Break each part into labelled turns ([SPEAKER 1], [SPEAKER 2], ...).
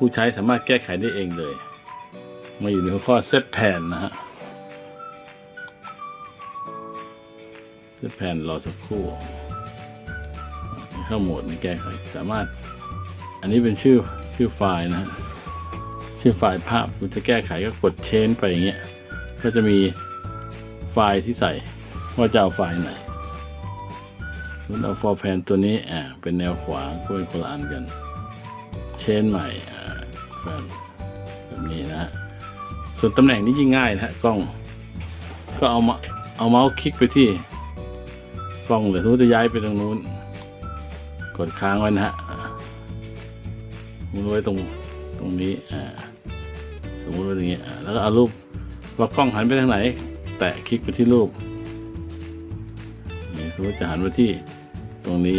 [SPEAKER 1] ผู้ใช้สามารถแก้ไขได้เองเลย มาอยู่ในหัวข้อเซตแผ่นนะฮะเซตแผ่นรอสักครู่เข้าโหมดในแก้ไขสามารถ อันนี้เป็นชื่อชื่อไฟล์นะฮะชื่อไฟล์ภาพคุณจะแก้ไขก็กดเชนไปอย่างเงี้ยก็จะมีไฟล์ที่ใส่ว่าจะเอาไฟล์ไหนส่วนเอา for pan ตัวนี้อ่าเป็นแนวขวางก็เป็นคนละอันกัน เชนใหม่ แฟนแบบนี้นะฮะส่วนตำแหน่งนี้ยิ่งง่ายนะฮะกล้อง ก็เอามาเอาเมาส์คลิกไปที่ กล้องเลยสมมติจะย้ายไปตรงนู้น กดค้างไว้นะฮะมมติไว้ตรงตรงนี้อ่าสมมติไว้ตรงนี้อ่าแล้วก็เอารูปว่ากล้องหันไปทางไหน แตะคลิกไปที่รูปนี่สมมติจะหันไปที่ตรงนี้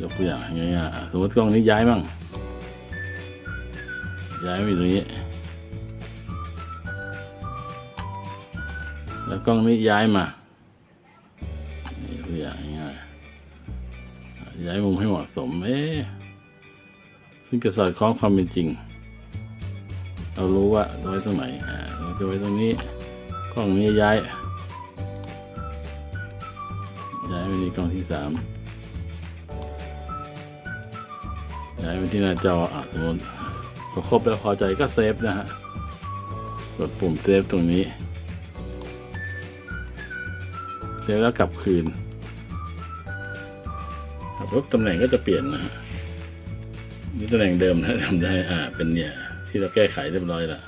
[SPEAKER 1] ยกตัวอย่างง่ายๆสมมติกล้องนี้ย้ายมั่งย้ายไปตรงนี้ แล้วกล้องนี้ย้ายมานี่ตัวอย่างง่ายๆย้ายมุมให้เหมาะสมเอ๊ซึ่งจะสอดคล้องความเป็นจริง เรารู้ว่าไว้ตรงไหนอ่าเราจะไว้ตรงนี้กล้องนี้ย้ายย้ายไปที่กล้องที่สาม ย้ายไปที่หน้าจออะสมมติพอครบแล้วพอใจก็เซฟนะฮะ กดปุ่มเซฟตรงนี้ เซฟแล้วกลับคืนครับปุ๊บตำแหน่งก็จะเปลี่ยนนะฮะนี่ตำแหน่งเดิมนะทำได้ อ่า เป็นเนี่ย ที่เราแก้ไขเรียบร้อยแล้ว